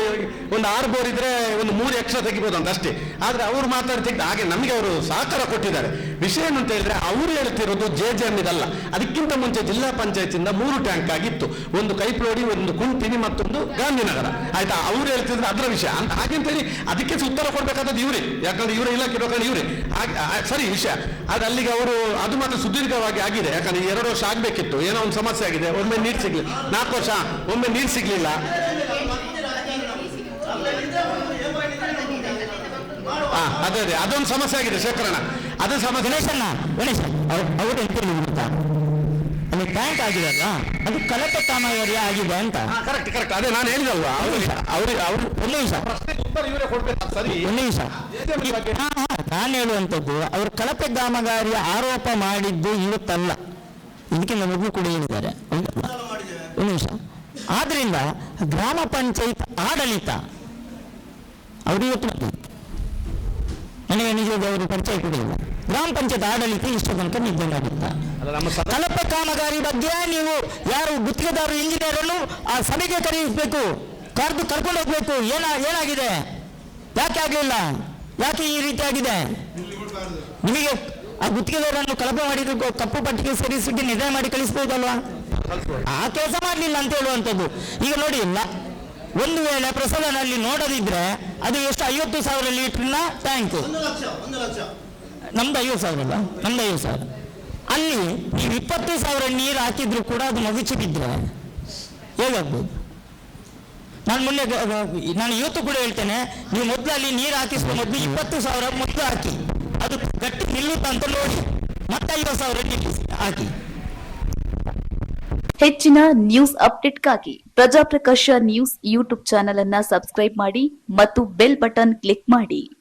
C: ಒಂದು ಆರು ಬೋರ್ ಇದ್ರೆ ಒಂದು ಮೂರು ಎಕ್ಸ್ಟ್ರಾ ತೆಗಿಬೋದು ಅಂತ ಅಷ್ಟೇ. ಆದ್ರೆ ಅವರು ಮಾತಾಡಿ ತೆಗೆದು, ಹಾಗೆ ನಮಗೆ ಅವರು ಸಹಕಾರ ಕೊಟ್ಟಿದ್ದಾರೆ. ವಿಷಯ ಅಂತ ಹೇಳಿದ್ರೆ, ಅವರು ಹೇಳ್ತಿರೋದು ಜೆ ಜೆ ಎಂ ಇದಲ್ಲ. ಅದಕ್ಕಿಂತ ಮುಂಚೆ ಜಿಲ್ಲಾ ಪಂಚಾಯತಿಂದ ಮೂರು ಟ್ಯಾಂಕ್ ಆಗಿತ್ತು. ಒಂದು ಕೈಪ್ಲೋಡಿ ಒಂದು ಕುಂತಿನಿ ಮತ್ತೊಂದು ಗಾಂಧಿನಗರ. ಆಯ್ತಾ? ಅವ್ರು ಹೇಳ್ತಿದ್ರೆ ಅದರ ವಿಷಯ. ಅಂತ ಅಂತೇಳಿ ಅದಕ್ಕೆ ಉತ್ತರ ಕೊಡ್ಬೇಕಾದದ್ದು ಇವರೇ. ಯಾಕಂದ್ರೆ ಇವರ ಇಲ್ಲ ಇರೋ ಇವರೇ. ಸರಿ, ವಿಷಯ. ಆದ್ರೆ ಅಲ್ಲಿಗೆ ಅವರು, ಅದು ಮಾತ್ರ ಸುದೀರ್ಘವಾಗಿ ಆಗಿದೆ. ಯಾಕಂದ್ರೆ ಎರಡು ವರ್ಷ ಆಗ್ಬೇಕಿತ್ತು. ಏನೋ ಒಂದು ಸಮಸ್ಯೆ ಆಗಿದೆ. ಒಮ್ಮೆ ನೀರು ಸಿಗ್ಲಿಲ್ಲ ನಾಲ್ಕು ವರ್ಷ ಒಮ್ಮೆ ನೀರು ಸಿಗ್ಲಿಲ್ಲ. ಹಾ ಅದೇ ಅದೇ. ಅದೊಂದು ಸಮಸ್ಯೆ ಆಗಿದೆ ಶೇಖರಣ ಅದು ಸಮಸ್ಯೆ
G: ಗಣೇಶಣ್ಣ ಗಣೇಶ ಅವ್ರು ಎಂತ ಗೊತ್ತಾ ಅಲ್ಲಿ ಟ್ಯಾಂಕ್ ಆಗಿದೆಲ್ಲ ಅದು ಕಳಪೆ ಕಾಮಗಾರಿ ಆಗಿದೆ ಅಂತ?
C: ಕರೆಕ್ಟ್ ಕರೆಕ್ಟ್ ಅದೇ ನಾನು ಹೇಳಿದಲ್ವಾ? ಅವ್ರಿಗೆ ಅವ್ರು
G: ಒಂದು ನಿಮಿಷ.
C: ಇವರೇ ಕೊಡ್ಬೇಕು? ಸರಿ.
G: ಒಂದು ನಿಮಿಷ. ನಾನು ಹೇಳುವಂಥದ್ದು ಅವರು ಕಳಪೆ ಕಾಮಗಾರಿಯ ಆರೋಪ ಮಾಡಿದ್ದು ಇವತ್ತಲ್ಲ. ಇದಕ್ಕಿಂತ ನಮಗೂ ಕೂಡ ಹೇಳಿದ್ದಾರೆ ಒಂದು ನಿಮಿಷ. ಆದ್ರಿಂದ ಗ್ರಾಮ ಪಂಚಾಯತ್ ಆಡಳಿತ ಅವರು ಇವತ್ತು ಬಂದಿದ್ದು. ನನಗೆ ನಿಜವಾಗಿ ಅವರು ಪರಿಚಯ ಕೂಡ ಇಲ್ಲ ಗ್ರಾಮ ಪಂಚಾಯತ್ ಆಡಳಿತ ಇಷ್ಟು ತನಕ ನಿರ್ಧಾರ
C: ಆಗುತ್ತೆ
G: ಕಳಪೆ ಕಾಮಗಾರಿ ಬಗ್ಗೆ ನೀವು ಯಾರು ಗುತ್ತಿಗೆದಾರರು ಇಂಜಿನಿಯರ್ ಅನ್ನು ಆ ಸಭೆಗೆ ಕರೆಯಿಸಬೇಕು. ಕರೆದು ಕರ್ಕೊಂಡು ಹೋಗ್ಬೇಕು. ಏನ ಏನಾಗಿದೆ? ಯಾಕೆ ಆಗ್ಲಿಲ್ಲ? ಯಾಕೆ ಈ ರೀತಿ ಆಗಿದೆ? ನಿಮಗೆ ಆ ಗುತ್ತಿಗೆದಾರರನ್ನು ಕಳಪೆ ಮಾಡಿ ಕಪ್ಪು ಪಟ್ಟಿಗೆ ಸೇರಿಸಿಬಿಟ್ಟು ನಿಧಾನ ಮಾಡಿ ಕಳಿಸ್ಬೋದಲ್ವಾ? ಆ ಕೆಲಸ ಮಾಡಲಿಲ್ಲ ಅಂತ ಹೇಳುವಂಥದ್ದು. ಈಗ ನೋಡಿ ಇಲ್ಲ ಒಂದು ವೇಳೆ ಪ್ರಸಾದನಲ್ಲಿ ನೋಡದಿದ್ರೆ ಅದು ಎಷ್ಟು ಐವತ್ತು ಸಾವಿರ ಲೀಟರ್ನ ಟ್ಯಾಂಕ್ ನಮ್ದು ಐವತ್ತು ಸಾವಿರ ಅಲ್ಲ ನಮ್ದು ಐವತ್ತು ಸಾವಿರ. ಅಲ್ಲಿ ನೀವು ಇಪ್ಪತ್ತು ಸಾವಿರ ನೀರು ಹಾಕಿದ್ರು ಕೂಡ ಅದು ಮಗುಚಿ ಬಿದ್ದರೆ ಹೇಗಾಗ್ಬೋದು? ನಾನು ಮೊನ್ನೆ ನಾನು ಇವತ್ತು ಕೂಡ ಹೇಳ್ತೇನೆ, ನೀವು ಮೊದಲು ಅಲ್ಲಿ ನೀರು ಹಾಕಿಸುವ ಮೊದಲು ಇಪ್ಪತ್ತು ಸಾವಿರ ಮೊದಲು ಹಾಕಿ. ಅದು ಗಟ್ಟಿ ನಿಲ್ಲುತ್ತ ಅಂತ ನೋಡಿ ಮತ್ತೆ ಐವತ್ತು ಸಾವಿರ ಹಾಕಿ.
I: ಹೆಚ್ಚಿನ ನ್ಯೂಸ್ ಅಪ್ಡೇಟ್ಗಾಗಿ ಪ್ರಜಾಪ್ರಕಾಶ ನ್ಯೂಸ್ ಯೂಟ್ಯೂಬ್ ಚಾನೆಲ್ ಅನ್ನ ಸಬ್ಸ್ಕ್ರೈಬ್ ಮಾಡಿ ಮತ್ತು ಬೆಲ್ ಬಟನ್ ಕ್ಲಿಕ್ ಮಾಡಿ.